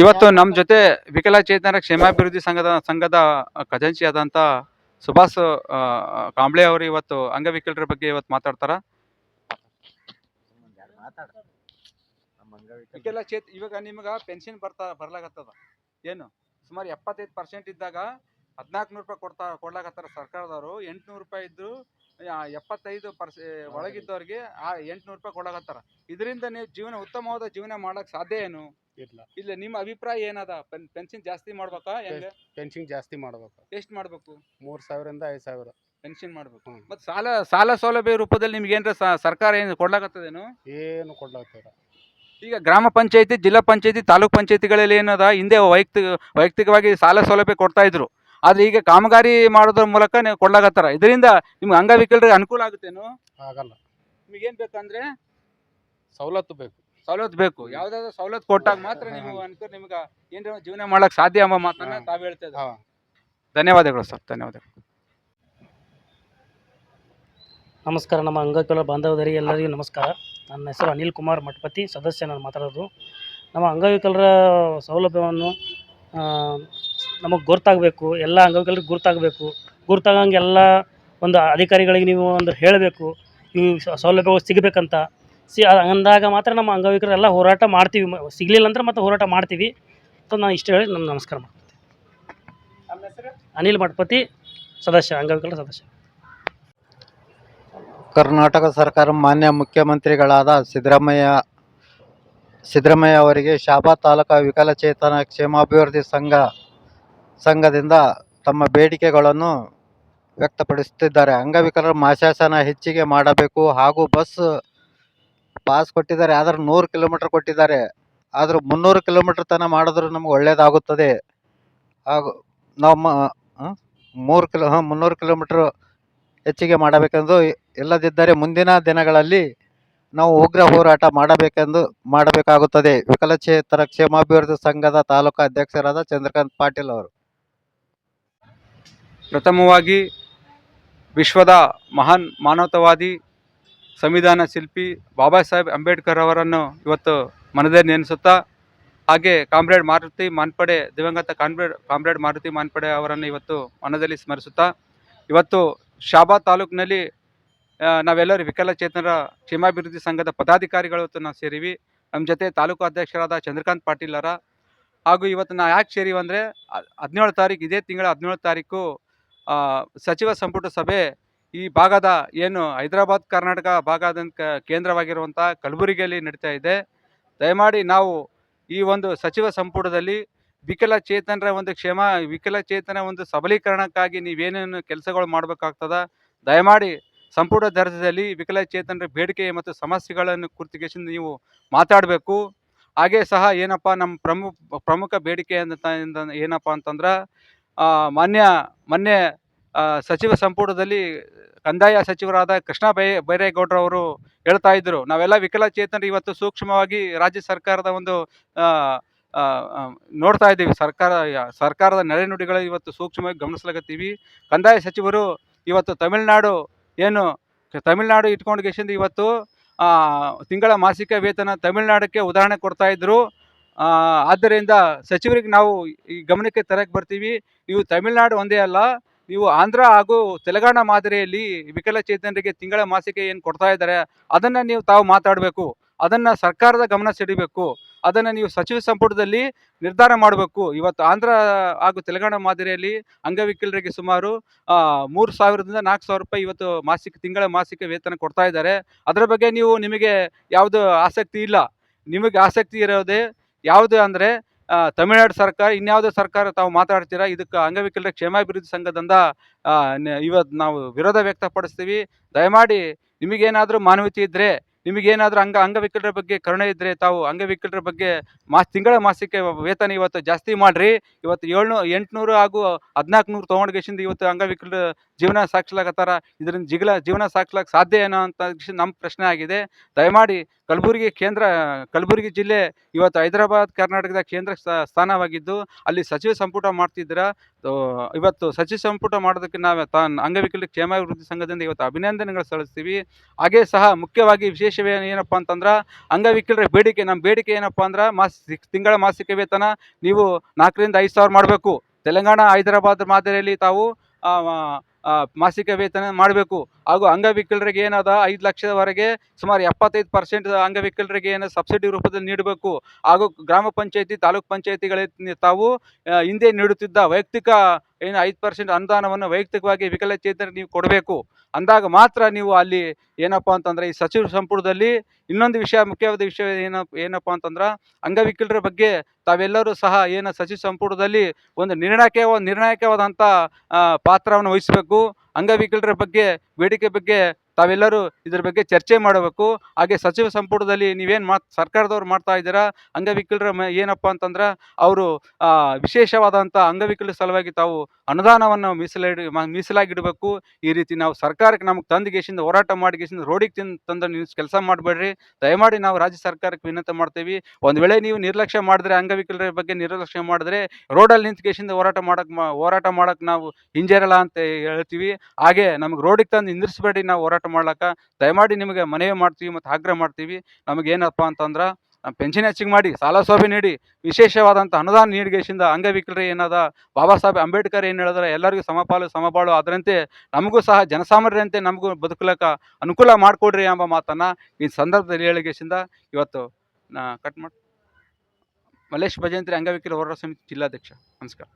ಇವತ್ತು ನಮ್ಮ ಜೊತೆ ವಿಕಲಚೇತನರ ಕ್ಷೇಮಾಭಿವೃದ್ಧಿ ಸಂಘದ ಸಂಘದ ಖಜಾಂಚಿಯಾದಂಥ ಸುಭಾಷ್ ಕಾಂಬ್ಳೆ ಅವರು ಇವತ್ತು ಅಂಗವಿಕಲರ ಬಗ್ಗೆ ಇವತ್ತು ಮಾತಾಡ್ತಾರ. ಮಾತಾಡ ನಮ್ಮ ಅಂಗವಿಕಲ ವಿಕಲಚೇತ ಇವಾಗ ನಿಮ್ಗೆ ಪೆನ್ಷನ್ ಬರ್ತಾ ಬರ್ಲಾಗತ್ತದ? ಏನು? ಸುಮಾರು ಎಪ್ಪತ್ತೈದು ಪರ್ಸೆಂಟ್ ಇದ್ದಾಗ ಹದಿನಾಲ್ಕು ನೂರು ರೂಪಾಯಿ ಕೊಡ್ತಾ ಕೊಡ್ಲಾಕತ್ತಾರ ಸರ್ಕಾರದವರು. ಎಂಟ್ನೂರು ರೂಪಾಯಿ ಇದ್ದು ಎಪ್ಪತ್ತೈದು ಪರ್ಸೆ ಒಳಗಿದ್ದವ್ರಿಗೆ ಆ ಎಂಟ್ನೂರು ರೂಪಾಯಿ ಕೊಡಕತ್ತಾರ. ಇದರಿಂದ ನೀವು ಜೀವನ ಉತ್ತಮವಾದ ಜೀವನ ಮಾಡಕ್ ಸಾಧ್ಯ ಏನು? ಇಲ್ಲ. ಇಲ್ಲ ನಿಮ್ಮ ಅಭಿಪ್ರಾಯ ಏನದ? ಪೆನ್ಷನ್ ಜಾಸ್ತಿ ಮಾಡ್ಬೇಕಾ ಹೆಂಗೆ? ಪೆನ್ಷನ್ ಜಾಸ್ತಿ ಮಾಡ್ಬೇಕು. ಎಷ್ಟು ಮಾಡ್ಬೇಕು? ಮೂರು ಸಾವಿರದಿಂದ ಐದು ಸಾವಿರ. ಪೆನ್ಷನ್ ಮಾಡ್ಬೇಕು. ಮತ್ತೆ ಸಾಲ ಸಾಲ ಸೌಲಭ್ಯ ರೂಪದಲ್ಲಿ ನಿಮ್ಗೆ ಏನ್ರ ಸರ್ಕಾರ ಏನು ಕೊಡ್ಲಾಕತ್ತದೇನು? ಏನು ಕೊಡ್ಲಾಗ್ತದ ಈಗ ಗ್ರಾಮ ಪಂಚಾಯತಿ ಜಿಲ್ಲಾ ಪಂಚಾಯತಿ ತಾಲೂಕ್ ಪಂಚಾಯತಿಗಳಲ್ಲಿ ಏನದ? ಹಿಂದೆ ವೈಯಕ್ತಿಕ ವೈಯಕ್ತಿಕವಾಗಿ ಸಾಲ ಸೌಲಭ್ಯ ಕೊಡ್ತಾ ಇದ್ರು. ಆದ್ರೆ ಈಗ ಕಾಮಗಾರಿ ಮಾಡೋದ್ರ ಮೂಲಕ ನೀವು ಕೊಡ್ಲಾಗತ್ತಾರ ಇದರಿಂದ ನಿಮ್ಗೆ ಅಂಗವಿಕಲರಿಗೆ ಅನುಕೂಲ ಆಗುತ್ತೇನು? ಆಗಲ್ಲ. ನಿಮ್ಗೆ ಏನ್ ಬೇಕಂದ್ರೆ? ಸವಲತ್ತು ಬೇಕು. ಸವಲತ್ತು ಬೇಕು. ಯಾವ್ದಾದ್ರು ಸವಲತ್ತು ಕೊಟ್ಟಾಗ ಮಾತ್ರ ನೀವು ಅನ್ಕೊಂಡು ನಿಮ್ಗೆ ಏನ್ ಜೀವನ ಮಾಡಕ್ ಸಾಧ್ಯ ಎಂಬ ಮಾತನ್ನ ತಾವು ತಾವ್ ಹೇಳ್ತಾ ಇದ್ದೀರಾ. ಧನ್ಯವಾದಗಳು ಸರ್. ಧನ್ಯವಾದಗಳು. ನಮಸ್ಕಾರ. ನಮ್ಮ ಅಂಗವಿಕಲ ಬಾಂಧವರಿಗೆ ಎಲ್ಲರಿಗೂ ನಮಸ್ಕಾರ. ನನ್ನ ಹೆಸರು ಅನಿಲ್ ಕುಮಾರ್ ಮಠಪತಿ ಸದಸ್ಯ ನಾನು ಮಾತಾಡೋದು. ನಮ್ಮ ಅಂಗವಿಕಲರ ಸೌಲಭ್ಯವನ್ನು ನಮಗೆ ಗುರ್ತಾಗಬೇಕು ಎಲ್ಲ ಅಂಗವಿಕಲರಿಗೆ ಗುರ್ತಾಗಬೇಕು ಗುರ್ತಾಗಂಗೆಲ್ಲ ಒಂದು ಅಧಿಕಾರಿಗಳಿಗೆ ನೀವು ಒಂದು ಹೇಳಬೇಕು ಈ ಸೌಲಭ್ಯಗಳು ಸಿಗಬೇಕಂತ. ಸಿ ಅಂದಾಗ ಮಾತ್ರ ನಮ್ಮ ಅಂಗವಿಕಲರೆಲ್ಲ ಹೋರಾಟ ಮಾಡ್ತೀವಿ. ಮ- ಸಿಗಲಿಲ್ಲ ಅಂದ್ರೆ ಮತ್ತೆ ಹೋರಾಟ ಮಾಡ್ತೀವಿ. ಅಂತ ನಾನು ಇಷ್ಟು ಹೇಳಿ ನಾನು ನಮಸ್ಕಾರ ಮಾಡ್ತೀನಿ ಅನಿಲ್ ಮಠಪತಿ ಸದಸ್ಯ ಅಂಗವಿಕಲರ ಸದಸ್ಯ. ಕರ್ನಾಟಕ ಸರ್ಕಾರ ಮಾನ್ಯ ಮುಖ್ಯಮಂತ್ರಿಗಳಾದ ಸಿದ್ದರಾಮಯ್ಯ ಸಿದ್ದರಾಮಯ್ಯ ಅವರಿಗೆ ಶಾಬಾ ತಾಲೂಕಾ ವಿಕಲಚೇತನ ಕ್ಷೇಮಾಭಿವೃದ್ಧಿ ಸಂಘ ಸಂಘದಿಂದ ತಮ್ಮ ಬೇಡಿಕೆಗಳನ್ನು ವ್ಯಕ್ತಪಡಿಸುತ್ತಿದ್ದಾರೆ. ಅಂಗವಿಕಲರ ಮಾಸಾಸನ ಹೆಚ್ಚಿಗೆ ಮಾಡಬೇಕು. ಹಾಗೂ ಬಸ್ ಪಾಸ್ ಕೊಟ್ಟಿದ್ದಾರೆ. ಆದರೆ ನೂರು ಕಿಲೋಮೀಟರ್ ಕೊಟ್ಟಿದ್ದಾರೆ. ಆದರೂ ಮುನ್ನೂರು ಕಿಲೋಮೀಟರ್ ತನಕ ಮಾಡಿದ್ರೂ ನಮ್ಗೆ ಒಳ್ಳೆಯದಾಗುತ್ತದೆ ಹಾಗೂ ನಾವು ಮೂರು ಕಿಲೋ, ಹಾಂ, ಮುನ್ನೂರು ಕಿಲೋಮೀಟ್ರ್ ಹೆಚ್ಚಿಗೆ ಮಾಡಬೇಕೆಂದು ಇಲ್ಲದಿದ್ದರೆ ಮುಂದಿನ ದಿನಗಳಲ್ಲಿ ನಾವು ಉಗ್ರ ಹೋರಾಟ ಮಾಡಬೇಕೆಂದು, ಮಾಡಬೇಕಾಗುತ್ತದೆ. ವಿಕಲಚೇತರ ಕ್ಷೇಮಾಭಿವೃದ್ಧಿ ಸಂಘದ ತಾಲೂಕು ಅಧ್ಯಕ್ಷರಾದ ಚಂದ್ರಕಾಂತ್ ಪಾಟೀಲ್ ಅವರು. ಪ್ರಥಮವಾಗಿ ವಿಶ್ವದ ಮಹಾನ್ ಮಾನವತಾವಾದಿ ಸಂವಿಧಾನ ಶಿಲ್ಪಿ ಬಾಬಾ ಸಾಹೇಬ್ ಅಂಬೇಡ್ಕರ್ ಅವರನ್ನು ಇವತ್ತು ಮನದೇ ನೆನೆಸುತ್ತಾ, ಹಾಗೆ ಕಾಮ್ರೇಡ್ ಮಾರುತಿ ಮಾನ್ಪಡೆ, ದಿವಂಗತ ಕಾಮ್ರೇಡ್ ಕಾಮ್ರೇಡ್ ಮಾರುತಿ ಮಾನ್ಪಡೆ ಅವರನ್ನು ಇವತ್ತು ಮನದಲ್ಲಿ ಸ್ಮರಿಸುತ್ತಾ, ಇವತ್ತು ಶಾಬಾ ತಾಲೂಕಿನಲ್ಲಿ ನಾವೆಲ್ಲರೂ ವಿಕಲಚೇತನರ ಕ್ಷೇಮಾಭಿವೃದ್ಧಿ ಸಂಘದ ಪದಾಧಿಕಾರಿಗಳು ಇವತ್ತು ನಾವು ಸೇರಿವಿ. ನಮ್ಮ ಜೊತೆ ತಾಲೂಕು ಅಧ್ಯಕ್ಷರಾದ ಚಂದ್ರಕಾಂತ್ ಪಾಟೀಲರ ಹಾಗೂ ಇವತ್ತು ನಾವು ಯಾಕೆ ಸೇರಿವಂದರೆ ಹದಿನೇಳು ತಾರೀಕು, ಇದೇ ತಿಂಗಳ ಹದಿನೇಳು ತಾರೀಕು ಸಚಿವ ಸಂಪುಟ ಸಭೆ ಈ ಭಾಗದ ಏನು ಹೈದರಾಬಾದ್, ಕರ್ನಾಟಕ ಭಾಗದ ಕೇಂದ್ರವಾಗಿರುವಂಥ ಕಲಬುರಗಿಯಲ್ಲಿ ನಡೀತಾ ಇದೆ. ದಯಮಾಡಿ ನಾವು ಈ ಒಂದು ಸಚಿವ ಸಂಪುಟದಲ್ಲಿ ವಿಕಲಚೇತನರ ಒಂದು ಕ್ಷೇಮ ವಿಕಲಚೇತನ ಒಂದು ಸಬಲೀಕರಣಕ್ಕಾಗಿ ನೀವೇನೇನು ಕೆಲಸಗಳು ಮಾಡಬೇಕಾಗ್ತದ, ದಯಮಾಡಿ ಸಂಪುಟ ದರ್ಜೆಯಲ್ಲಿ ವಿಕಲಚೇತನರ ಬೇಡಿಕೆ ಮತ್ತು ಸಮಸ್ಯೆಗಳನ್ನು ಕುರಿತು ನೀವು ಮಾತಾಡಬೇಕು. ಹಾಗೆ ಸಹ ಏನಪ್ಪ ನಮ್ಮ ಪ್ರಮುಖ ಪ್ರಮುಖ ಬೇಡಿಕೆ ಅಂತ, ಏನಪ್ಪ ಅಂತಂದ್ರೆ ಮಾನ್ಯ ಮೊನ್ನೆ ಸಚಿವ ಸಂಪುಟದಲ್ಲಿ ಕಂದಾಯ ಸಚಿವರಾದ ಕೃಷ್ಣ ಬೈ ಬೈರೇಗೌಡರವರು ಹೇಳ್ತಾ ಇದ್ದರು ನಾವೆಲ್ಲ ವಿಕಲಚೇತನರು ಇವತ್ತು ಸೂಕ್ಷ್ಮವಾಗಿ ರಾಜ್ಯ ಸರ್ಕಾರದ ಒಂದು ನೋಡ್ತಾ ಇದ್ದೀವಿ. ಸರ್ಕಾರ ಸರ್ಕಾರದ ನಡೆನುಡಿಗಳು ಇವತ್ತು ಸೂಕ್ಷ್ಮವಾಗಿ ಗಮನಿಸ್ಲಾಗತ್ತೀವಿ ಕಂದಾಯ ಸಚಿವರು ಇವತ್ತು ತಮಿಳುನಾಡು ಏನು ತಮಿಳುನಾಡು ಇಟ್ಕೊಂಡು ಇವತ್ತು ತಿಂಗಳ ಮಾಸಿಕ ವೇತನ ತಮಿಳುನಾಡಕ್ಕೆ ಉದಾಹರಣೆ ಕೊಡ್ತಾ ಇದ್ರು. ಆ, ಆದ್ದರಿಂದ ಸಚಿವರಿಗೆ ನಾವು ಈ ಗಮನಕ್ಕೆ ತರಕ್ಕೆ ಬರ್ತೀವಿ. ನೀವು ತಮಿಳುನಾಡು ಒಂದೇ ಅಲ್ಲ, ನೀವು ಆಂಧ್ರ ಹಾಗೂ ತೆಲಂಗಾಣ ಮಾದರಿಯಲ್ಲಿ ವಿಕಲಚೇತನರಿಗೆ ತಿಂಗಳ ಮಾಸಿಕೆ ಏನು ಕೊಡ್ತಾ ಇದ್ದಾರೆ, ಅದನ್ನು ನೀವು ತಾವು ಮಾತಾಡಬೇಕು. ಅದನ್ನು ಸರ್ಕಾರದ ಗಮನ ಸೆಳಿಬೇಕು. ಅದನ್ನು ನೀವು ಸಚಿವ ಸಂಪುಟದಲ್ಲಿ ನಿರ್ಧಾರ ಮಾಡಬೇಕು. ಇವತ್ತು ಆಂಧ್ರ ಹಾಗೂ ತೆಲಂಗಾಣ ಮಾದರಿಯಲ್ಲಿ ಅಂಗವಿಕಲರಿಗೆ ಸುಮಾರು ಮೂರು ಸಾವಿರದಿಂದ ನಾಲ್ಕು ಸಾವಿರ ರೂಪಾಯಿ ಇವತ್ತು ಮಾಸಿಕ, ತಿಂಗಳ ಮಾಸಿಕ ವೇತನ ಕೊಡ್ತಾ ಇದ್ದಾರೆ. ಅದರ ಬಗ್ಗೆ ನೀವು ನಿಮಗೆ ಯಾವುದು ಆಸಕ್ತಿ ಇಲ್ಲ. ನಿಮಗೆ ಆಸಕ್ತಿ ಇರೋದೇ ಯಾವುದು ಅಂದರೆ ತಮಿಳುನಾಡು ಸರ್ಕಾರ, ಇನ್ಯಾವುದೇ ಸರ್ಕಾರ ತಾವು ಮಾತಾಡ್ತೀರಾ, ಇದಕ್ಕೆ ಅಂಗವಿಕಲರ ಕ್ಷೇಮಾಭಿವೃದ್ಧಿ ಸಂಘದಿಂದ ಇವತ್ತು ನಾವು ವಿರೋಧ ವ್ಯಕ್ತಪಡಿಸ್ತೀವಿ. ದಯಮಾಡಿ ನಿಮಗೇನಾದರೂ ಮಾನವೀಯತೆ ಇದ್ದರೆ ನಿಮಗೇನಾದರೂ ಅಂಗ, ಅಂಗವಿಕಲರ ಬಗ್ಗೆ ಕರುಣೆ ಇದ್ದರೆ ತಾವು ಅಂಗವಿಕಲರ ಬಗ್ಗೆ ಮಾಸ್, ತಿಂಗಳ ಮಾಸಿಕ ವೇತನ ಇವತ್ತು ಜಾಸ್ತಿ ಮಾಡಿರಿ. ಇವತ್ತು ಏಳ್ನೂ, ಎಂಟುನೂರು ಹಾಗೂ ಹದಿನಾಲ್ಕು ನೂರು ತೊಗೊಂಡ್ಗೇಶಿಂದ ಇವತ್ತು ಅಂಗವಿಕಲರ ಜೀವನ ಸಾಗಿಸ್ಲಾಕತ್ತಾರ. ಇದರಿಂದ ಜಿಗಲ ಜೀವನ ಸಾಗಿಸ್ಲಾಕ ಸಾಧ್ಯ ಏನೋ ಅಂತ ನಮ್ಮ ಪ್ರಶ್ನೆ ಆಗಿದೆ. ದಯಮಾಡಿ ಕಲಬುರಗಿ ಕೇಂದ್ರ, ಕಲಬುರಗಿ ಜಿಲ್ಲೆ ಇವತ್ತು ಹೈದರಾಬಾದ್, ಕರ್ನಾಟಕದ ಕೇಂದ್ರ ಸ್ಥಾ- ಸ್ಥಾನವಾಗಿದ್ದು ಅಲ್ಲಿ ಸಚಿವ ಸಂಪುಟ ಮಾಡ್ತಿದ್ದೀರಾ? ಇವತ್ತು ಸಚಿವ ಸಂಪುಟ ಮಾಡೋದಕ್ಕೆ ನಾವು ತಾ ಅಂಗವಿಕಲ ಕ್ಷೇಮಾಭಿವೃದ್ಧಿ ಸಂಘದಿಂದ ಇವತ್ತು ಅಭಿನಂದನೆಗಳು ಸಲ್ಲಿಸ್ತೀವಿ. ಹಾಗೆ ಸಹ ಮುಖ್ಯವಾಗಿ ವಿಶೇಷವೇ ಏನಪ್ಪ ಅಂತಂದ್ರೆ ಅಂಗವಿಕಲರ ಬೇಡಿಕೆ ನಮ್ಮ ಬೇಡಿಕೆ ಏನಪ್ಪ ಅಂದ್ರೆ ಮಾಸ ತಿಂಗಳ ಮಾಸಿಕ ವೇತನ ನೀವು ನಾಲ್ಕರಿಂದ ಐದು ಸಾವಿರ ಮಾಡಬೇಕು. ತೆಲಂಗಾಣ, ಹೈದರಾಬಾದ್ ಮಾದರಿಯಲ್ಲಿ ತಾವು ಮಾಸಿಕ ವೇತನ ಮಾಡಬೇಕು. ಹಾಗೂ ಅಂಗವಿಕಲರಿಗೆ ಏನದ ಐದು ಲಕ್ಷದವರೆಗೆ ಸುಮಾರು ಎಪ್ಪತ್ತೈದು ಪರ್ಸೆಂಟ್ ಅಂಗವಿಕಲರಿಗೆ ಏನು ಸಬ್ಸಿಡಿ ರೂಪದಲ್ಲಿ ನೀಡಬೇಕು. ಹಾಗೂ ಗ್ರಾಮ ಪಂಚಾಯತಿ, ತಾಲೂಕ್ ಪಂಚಾಯತಿಗಳ ತಾವು ಹಿಂದೆ ನೀಡುತ್ತಿದ್ದ ವೈಯಕ್ತಿಕ, ಏನು ಐದು ಪರ್ಸೆಂಟ್ ಅನುದಾನವನ್ನು ವೈಯಕ್ತಿಕವಾಗಿ ವಿಕಲಚೇತನರಿಗೆ ನೀವು ಕೊಡಬೇಕು. ಅಂದಾಗ ಮಾತ್ರ ನೀವು ಅಲ್ಲಿ ಏನಪ್ಪ ಅಂತಂದ್ರೆ ಈ ಸಚಿವ ಸಂಪುಟದಲ್ಲಿ ಇನ್ನೊಂದು ವಿಷಯ, ಮುಖ್ಯವಾದ ವಿಷಯ ಏನ, ಏನಪ್ಪ ಅಂತಂದ್ರೆ ಅಂಗವಿಕಲರ ಬಗ್ಗೆ ತಾವೆಲ್ಲರೂ ಸಹ ಏನು ಸಚಿವ ಸಂಪುಟದಲ್ಲಿ ಒಂದು ನಿರ್ಣಾಯಕ ನಿರ್ಣಾಯಕವಾದಂಥ ಪಾತ್ರವನ್ನು ವಹಿಸಬೇಕು. ಅಂಗವಿಕಲರ ಬಗ್ಗೆ, ಬೇಡಿಕೆ ಬಗ್ಗೆ ತಾವೆಲ್ಲರೂ ಇದ್ರ ಬಗ್ಗೆ ಚರ್ಚೆ ಮಾಡಬೇಕು. ಹಾಗೆ ಸಚಿವ ಸಂಪುಟದಲ್ಲಿ ನೀವೇನು ಮಾತು ಸರ್ಕಾರದವ್ರು ಮಾಡ್ತಾ ಇದ್ದೀರಾ? ಅಂಗವಿಕಲರ ಮ ಏನಪ್ಪ ಅಂತಂದ್ರೆ ಅವರು ವಿಶೇಷವಾದಂಥ ಅಂಗವಿಕಲ ಸಲುವಾಗಿ ತಾವು ಅನುದಾನವನ್ನು ಮೀಸಲಿಡಿ ಮೀಸಲಾಗಿಡಬೇಕು. ಈ ರೀತಿ ನಾವು ಸರ್ಕಾರಕ್ಕೆ ನಮಗೆ ತಂದು ಗೇಸಿಂದ ಹೋರಾಟ ಮಾಡಿ ಗೇಸಿಂದ ರೋಡಿಗೆ ತಿಂದು ತಂದು ನೀವು ಕೆಲಸ ಮಾಡಬೇಡ್ರಿ. ದಯಮಾಡಿ ನಾವು ರಾಜ್ಯ ಸರ್ಕಾರಕ್ಕೆ ವಿನಂತಿ ಮಾಡ್ತೀವಿ. ಒಂದು ವೇಳೆ ನೀವು ನಿರ್ಲಕ್ಷ್ಯ ಮಾಡಿದ್ರೆ, ಅಂಗವಿಕಲರ ಬಗ್ಗೆ ನಿರ್ಲಕ್ಷ್ಯ ಮಾಡಿದ್ರೆ ರೋಡಲ್ಲಿ ನಿಂತು ಗೇಸಿಂದ ಹೋರಾಟ ಮಾಡಕ್ಕೆ ಹೋರಾಟ ಮಾಡಕ್ಕೆ ನಾವು ಹಿಂಜರಲ್ಲ ಅಂತ ಹೇಳ್ತೀವಿ. ಹಾಗೆ ನಮಗೆ ರೋಡಿಗೆ ತಂದು ನಿಂದಿರಿಸಬೇಡಿ ನಾವು ಹೋರಾಟ ಮಾಡ್ಲಕ್ಕ ದಯಮಾಡಿ ನಿಮಗೆ ಮನವಿ ಮಾಡ್ತೀವಿ ಮತ್ತು ಆಗ್ರಹ ಮಾಡ್ತೀವಿ. ನಮಗೇನಪ್ಪ ಅಂತಂದ್ರೆ ಪೆನ್ಷನ್ ಹೆಚ್ಚಿಗೆ ಮಾಡಿ, ಸಾಲ ಸೌಲಭ್ಯ ನೀಡಿ ವಿಶೇಷವಾದಂಥ ಅನುದಾನ ನೀಡಿಗೆಸಿಂದ ಅಂಗವಿಕಲರು ಏನದ, ಬಾಬಾ ಸಾಹೇಬ್ ಅಂಬೇಡ್ಕರ್ ಏನು ಹೇಳಿದ್ರೆ, ಎಲ್ಲರಿಗೂ ಸಮಪಾಲು ಸಮಬಾಳು ಅದರಂತೆ ನಮಗೂ ಸಹ ಜನಸಾಮಾನ್ಯರಂತೆ ನಮಗೂ ಬದುಕಲಕ್ಕ ಅನುಕೂಲ ಮಾಡಿಕೊಡ್ರಿ ಎಂಬ ಮಾತನ್ನು ಈ ಸಂದರ್ಭದಲ್ಲಿ ಹೇಳಿಗೆಸಿಂದ ಇವತ್ತು ನಾ ಕಟ್ ಮಾಡಿ ಮಲ್ಲೇಶ್ ಭಜಂತ್ರಿ ಅಂಗವಿಕಲ ಹೋರಾಟ ಸಮಿತಿ ಜಿಲ್ಲಾಧ್ಯಕ್ಷ. ನಮಸ್ಕಾರ.